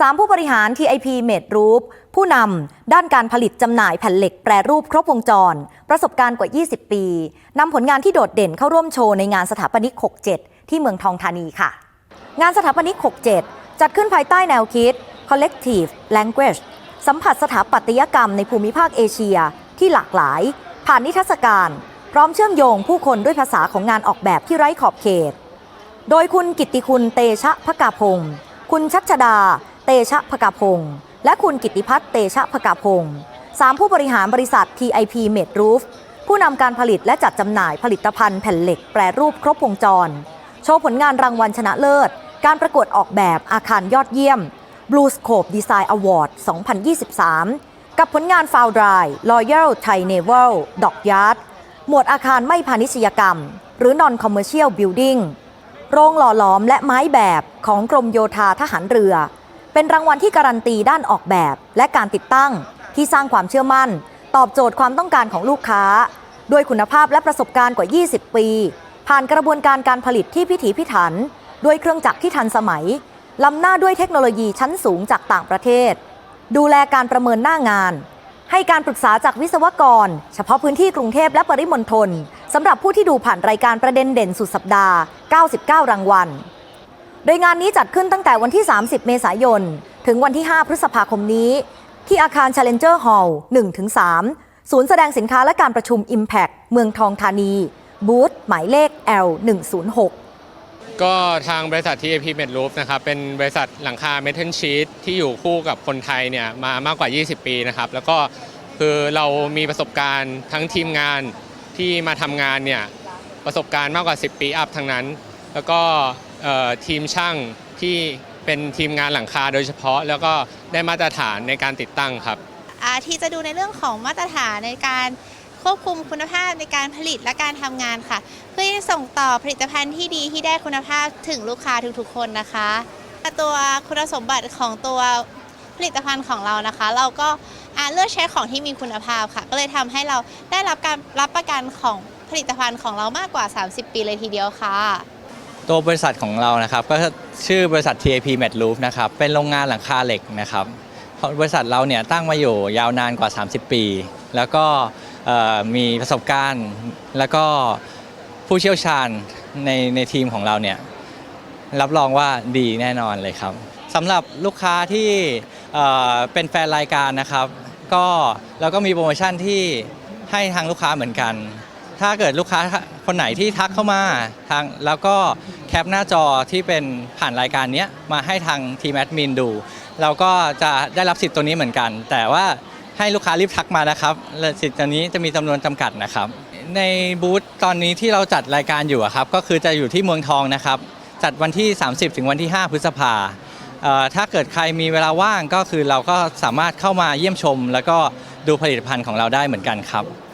3 ผู้บริหาร TIP m e d Group ผู้นำด้านการผลิตจำหน่ายแผ่นเหล็กแปรรูปครบวงจร ประสบการณ์กว่า 20 ปีนำผลงานที่โดดเด่นเข้าร่วมโชว์ในงานสถาปนิก 67 ที่เมืองทองธานีค่ะ งานสถาปนิก 67 จัดขึ้นภายใต้แนวคิด Collective Language สัมผัสสถาปัตยกรรมในภูมิภาคเอเชียที่หลากหลาย ผ่านนิทรรศการ พร้อมเชื่อมโยงผู้คนด้วยภาษาของงานออกแบบที่ไร้ขอบเขต โดยคุณกิติคุณเตชะพกาพงศ์คุณชัชดา ตชะพกาพงศ์และคุณกิติพัฒน์เตชะพกาพงศ์สามผู้บริหารบริษัท TIP m e d Roof ผู้นำการผลิตและจัดจำหน่ายผลิตภัณฑ์แผ่นเหล็กแปรรูปครบวงจร โชว์ผลงานรางวัลชนะเลิศ การประกวดออกแบบอาคารยอดเยี่ยม Blue Scope Design Award 2023 กับผลงาน f o u l d r y Royal Thai Naval Dockyard หมวดอาคารไม่พาณิชยกรรม หรือ Non Commercial Building โรงหล่อหลอมและไม้แบบของกรมโยธาทหารเรือ เป็นรางวัลที่การันตีด้านออกแบบ และการติดตั้งที่สร้างความเชื่อมั่น ตอบโจทย์ความต้องการของลูกค้า ด้วยคุณภาพและประสบการณ์กว่า 20 ปี ผ่านกระบวนการการผลิตที่พิถีพิถัน ด้วยเครื่องจักรที่ทันสมัย ล้ำหน้าด้วยเทคโนโลยีชั้นสูงจากต่างประเทศ ดูแลการประเมินหน้างาน ให้การปรึกษาจากวิศวกร เฉพาะพื้นที่กรุงเทพและปริมณฑลสำหรับผู้ที่ดูผ่านรายการประเด็นเด่นสุดสัปดาห์ 99 รางวัล โดยงานนี้จัดขึ้นตั้งแต่วันที่ 30 เมษายน ถึงวันที่ 5 พฤษภาคมนี้ ที่อาคาร Challenger Hall 1-3 ศูนย์แสดงสินค้าและการประชุม Impact เมืองทองธานี บูธหมายเลข L106 ก็ทางบริษัท TAP m e d Roof นะครับเป็นบริษัทหลังคา Metal Sheet ที่อยู่คู่กับคนไทยเนี่ยมามากกว่า 20 ปีนะครับ แล้วก็คือเรามีประสบการณ์ทั้งทีมงานที่มาทำงานเนี่ยประสบการณ์มากกว่า 10 ปีอัพทั้งนั้น แล้วก็ ทีมช่างที่เป็นทีมงานหลังคาโดยเฉพาะ แล้วก็ได้มาตรฐานในการติดตั้งครับที่จะดูในเรื่องของมาตรฐานในการควบคุมคุณภาพในการผลิตและการทำงานค่ะ เพื่อที่จะส่งต่อผลิตภัณฑ์ที่ดีที่ได้คุณภาพถึงลูกค้าทุกๆคนนะคะ ตัวคุณสมบัติของตัวผลิตภัณฑ์ของเรานะคะ เราก็เลือกใช้ของที่มีคุณภาพค่ะ ก็เลยทำให้เราได้รับการรับประกันของผลิตภัณฑ์ของเรามากกว่า 30 ปีเลยทีเดียวค่ะ ตัวบริษัทของเรานะครับก็ชื่อบริษัท TAP m e d Roof นะครับเป็นโรงงานหลังคาเหล็กนะครับบริษัทเราเนี่ยตั้งมาอยู่ยาวนานกว่า 30 ปี แล้วก็มีประสบการณ์ แล้วก็ผู้เชี่ยวชาญในในทีมของเราเนี่ยรับรองว่าดีแน่นอนเลยครับสำหรับลูกค้าที่เเป็นแฟนรายการนะครับ ก็เราก็มีโปรโมชั่นที่ให้ทางลูกค้าเหมือนกัน ถ้าเกิดลูกค้าคนไหนที่ทักเข้ามาทางแล้วก็แคปหน้าจอที่เป็นผ่านรายการนี้มาให้ทางทีมแอดมินดู เราก็จะได้รับสิทธิ์ตัวนี้เหมือนกัน แต่ว่าให้ลูกค้ารีบทักมานะครับสิทธิ์ตัวนี้จะมีจำนวนจำกัดนะครับ ในบูธตอนนี้ที่เราจัดรายการอยู่ครับก็คือจะอยู่ที่เมืองทองนะครับ จัดวันที่ 30 ถึงวันที่ 5 พฤษภาถ้าเกิดใครมีเวลาว่างก็คือเราก็สามารถเข้ามาเยี่ยมชม แล้วก็ดูผลิตภัณฑ์ของเราได้เหมือนกันครับ